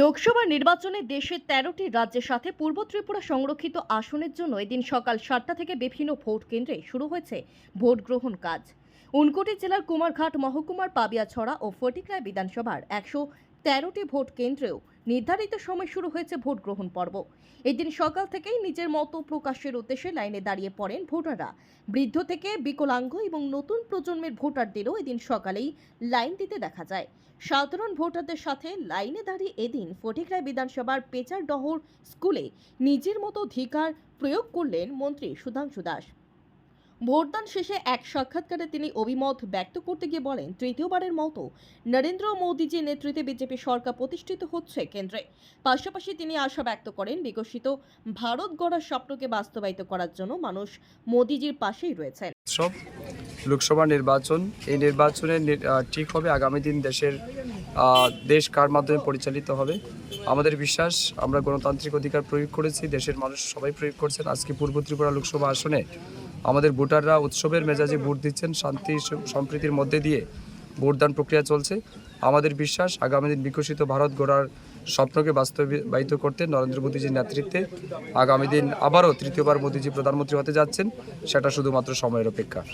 লোকসভা নির্বাচনে দেশের তেরোটি রাজ্যের সাথে পূর্ব ত্রিপুরা সংরক্ষিত আসনের জন্য এদিন সকাল সাতটা থেকে বিভিন্ন ভোট কেন্দ্রে শুরু হয়েছে ভোট গ্রহণ কাজ। উনকোটি জেলার কুমারঘাট মহকুমার পাবিয়াছড়া ও ফটিকরায় বিধানসভার একশো তেরোটি ভোট কেন্দ্রেও নির্ধারিত সময় শুরু হয়েছে ভোট গ্রহণ পর্ব। এদিন সকাল থেকেই নিজের মতো প্রকাশের উদ্দেশ্যে লাইনে দাঁড়িয়ে পড়েন ভোটাররা। বৃদ্ধ থেকে বিকলাঙ্গ এবং নতুন প্রজন্মের ভোটারদেরও এদিন সকালেই লাইন দিতে দেখা যায়। সাধারণ ভোটারদের সাথে লাইনে দাঁড়িয়ে এদিন ফটিকরায় বিধানসভার পেচারডহর স্কুলে নিজের মতো অধিকার প্রয়োগ করলেন মন্ত্রী সুধাংশু দাস। ভোটদান শেষে এক সাক্ষাৎকারে তিনি অভিমত ব্যক্ত করতে গিয়ে বলেন, তৃতীয়বারের মতো নরেন্দ্র মোদীজির নেতৃত্বে বিজেপি সরকার প্রতিষ্ঠিত হচ্ছে কেন্দ্রে। পাশাপাশি তিনি আশা ব্যক্ত করেন, বিকশিত ভারত গড়ার স্বপ্নকে বাস্তবায়িত করার জন্য মানুষ মোদীজির পাশেই রয়েছেন। সব লোকসভা নির্বাচন, এই নির্বাচনে ঠিক হবে, আগামী দিন দেশের দেশ কার মাধ্যমে পরিচালিত হবে? আমাদের বিশ্বাস, আমরা গণতান্ত্রিক অধিকার প্রয়োগ করেছি, দেশের মানুষ সবাই প্রয়োগ করছেন। আজকে পূর্ব ত্রিপুরা লোকসভা আসনে আমাদের ভোটাররা উৎসবের মেজাজে ভোট দিচ্ছেন, শান্তি, সম্প্রীতির মধ্যে দিয়ে ভোটদান প্রক্রিয়া চলছে। আমাদের বিশ্বাস, আগামী দিন বিকশিত ভারত গড়ার স্বপ্নকে বাস্তবায়িত করতে নরেন্দ্র মোদীজির নেতৃত্বে আগামী দিন আবারও তৃতীয়বার মোদীজি প্রধানমন্ত্রী হতে যাচ্ছেন, সেটা শুধুমাত্র সময়ের অপেক্ষা।